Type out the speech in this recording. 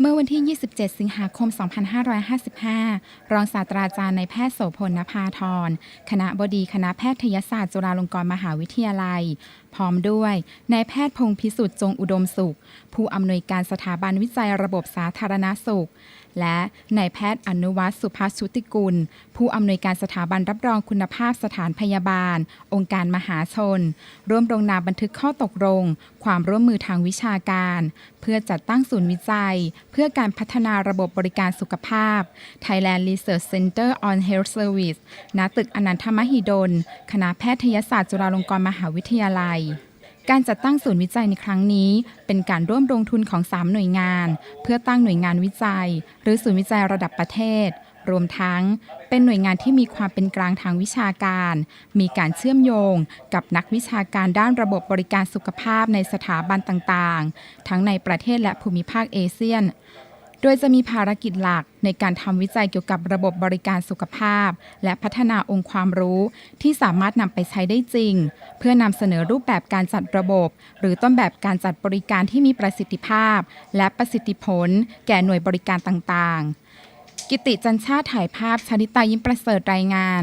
เมื่อวันที่ 27 สิงหาคม 2555 รองศาสตราจารย์ในแพทย์โสพลนภาธร คณะบดีคณะแพทยศาสตร์จุฬาลงกรณ์มหาวิทยาลัย พร้อมด้วยนายแพทย์พงศ์พิสุทธิ์จงอุดมสุข ผู้อำนวยการสถาบันวิจัยระบบสาธารณสุข และนายแพทย์อนุวัฒน์สุภาชุติกุล ผู้อำนวยการสถาบันรับรองคุณภาพสถานพยาบาล องค์การมหาชน ร่วมลงนามบันทึกข้อตกลง ความร่วมมือทางวิชาการ เพื่อจัดตั้งศูนย์วิจัย พื่อการพัฒนาระบบบริการสุขภาพ Thailand Research Center on Health Service ณตึกอนันทมหิดล คณะแพทยศาสตร์จุฬาลงกรณ์มหาวิทยาลัยการจัดตั้งศูนย์วิจัยในครั้งนี้ เป็นการร่วมลงทุนของ 3 หน่วยงาน เพื่อตั้งหน่วยงานวิจัย หรือศูนย์วิจัยระดับประเทศ รวมทั้งเป็นหน่วยงานที่มีความเป็นกลางทางวิชาการ มีการเชื่อมโยงกับนักวิชาการด้านระบบบริการสุขภาพในสถาบันต่างๆ ทั้งในประเทศและภูมิภาคเอเชียนโดยจะมีภารกิจหลักในการทำวิจัยเกี่ยวกับระบบบริการสุขภาพ และพัฒนาองค์ความรู้ที่สามารถนำไปใช้ได้จริง เพื่อนำเสนอรูปแบบการจัดระบบ หรือต้นแบบการจัดบริการที่มีประสิทธิภาพ และประสิทธิผล แก่หน่วยบริการต่างๆ กิติจันชาติถ่ายภาพชนิตายิ้มประเสริฐรายงาน